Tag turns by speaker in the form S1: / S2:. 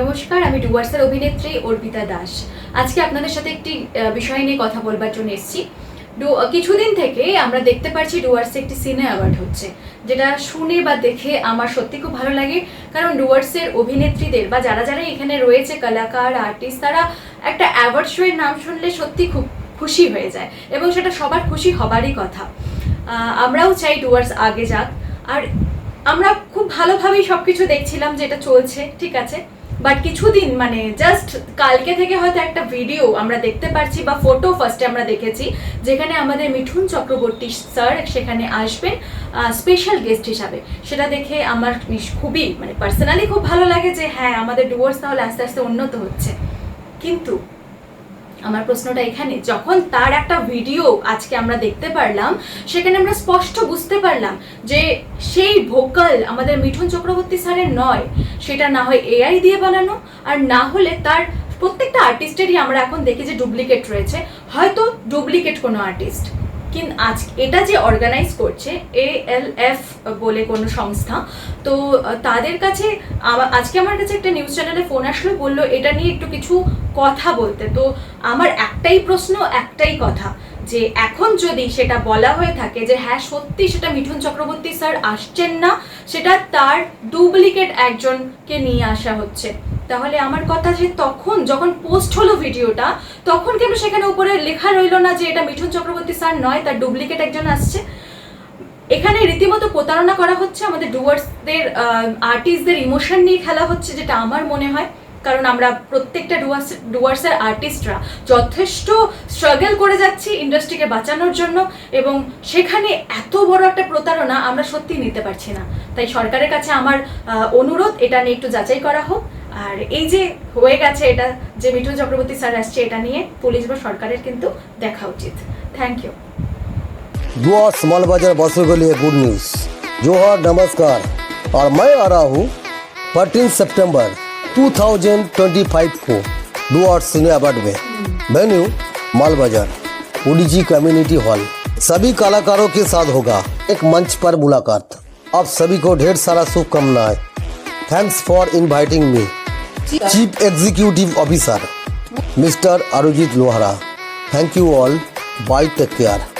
S1: নমস্কার, আমি ডুয়ার্সের অভিনেত্রী অর্পিতা দাস। আজকে আপনাদের সাথে একটি বিষয় নিয়ে কথা বলবার জন্য এসেছি। কিছুদিন থেকে আমরা দেখতে পাচ্ছি ডুয়ার্সে একটি সিনে অ্যাওয়ার্ড হচ্ছে, যেটা শুনে বা দেখে আমার সত্যি খুব ভালো লাগে। কারণ ডুয়ার্সের অভিনেত্রীদের বা যারা যারা এখানে রয়েছে, কলাকার আর্টিস্ট তারা একটা অ্যাওয়ার্ড শো এর নাম শুনলে সত্যি খুব খুশি হয়ে যায় এবং সেটা সবার খুশি হবারই কথা। আমরাও চাই ডুয়ার্স আগে যাক। আর আমরা খুব ভালোভাবেই সবকিছু দেখছিলাম যে এটা চলছে, ঠিক আছে? বাট কিছুদিন মানে জাস্ট কালকে থেকে হয়তো একটা ভিডিও আমরা দেখতে পারছি বা ফটো ফার্স্টে আমরা দেখেছি, যেখানে আমাদের মিঠুন চক্রবর্তী স্যার সেখানে আসবেন স্পেশাল গেস্ট হিসাবে। সেটা দেখে আমার খুবই মানে পার্সোনালি খুব ভালো লাগে যে হ্যাঁ আমাদের ডুয়ার্স তাহলে আস্তে আস্তে উন্নত হচ্ছে। কিন্তু আমার প্রশ্নটা এখানে, যখন তার একটা ভিডিও আজকে আমরা দেখতে পারলাম, সেখানে আমরা স্পষ্ট বুঝতে পারলাম যে সেই ভোকাল আমাদের মিঠুন চক্রবর্তী স্যারের নয়। সেটা না হয় এআই দিয়ে বানানো, আর না হলে তার প্রত্যেকটা আর্টিস্টেরই আমরা এখন দেখি যে ডুপ্লিকেট রয়েছে। হয়তো ডুপ্লিকেট কোনো আর্টিস্ট কিন্তু আজ এটা যে অর্গানাইজ করছে এ এল এফ বলে কোনো সংস্থা, তো তাদের কাছে আজকে আমার কাছে একটা নিউজ চ্যানেলে ফোন আসলো, বলল, এটা নিয়ে একটু কিছু কথা বলতে। তো, আমার একটাই প্রশ্ন, একটাই কথা। যে এখন যদি সেটা বলা হয়ে থাকে যে হ্যাঁ সত্যি সেটা মিঠুন চক্রবর্তী স্যার আসছেন না, সেটা তার ডুপ্লিকেট একজনকে নিয়ে আসা হচ্ছে। তাহলে আমার কথা যে তখন যখন পোস্ট হলো ভিডিওটা, তখন কেন সেখানে উপরে লেখা রইল না যে এটা মিঠুন চক্রবর্তী স্যার নয়, তার ডুপ্লিকেট একজন আসছে? এখানে রীতিমতো প্রতারণা করা হচ্ছে আমাদের ডুয়ার্সদের আর্টিস্টদের ইমোশন নিয়ে খেলা হচ্ছে, যেটা আমার মনে হয়। কারণ আমরা প্রত্যেকটা ডুয়ার্স ডুয়ার্সের আর্টিস্টরা যথেষ্ট স্ট্রাগল করে যাচ্ছি ইন্ডাস্ট্রিকে বাঁচানোর জন্য এবং সেখানে এত বড় একটা প্রতারণা আমরা সত্যি নিতে পারছি না তাই সরকারের কাছে আমার আহ, অনুরোধ এটা নিয়ে একটু যাচাই করা হোক আর এই যে হয়ে গেছে এটা যে মিঠুন চক্রবর্তী স্যার আসছে এটা নিয়ে পুলিশ বা সরকারের কিন্তু দেখা উচিত থ্যাংক ইউ
S2: दुआ स्मॉल बाजार वासियों के लिए गुड न्यूज जोहर नमस्कार और मैं आ रहा हूँ 13 सितंबर 2025 को डुआर सिने अवार्ड में वेन्यू माल बाज़ार ओडीजी कम्युनिटी हॉल। सभी कलाकारों के साथ होगा एक मंच पर मुलाकात। आप सभी को ढेर सारा शुभकामनाएँ। Thanks for inviting me chief executive officer mister Arujit Lohra thank you all bye take care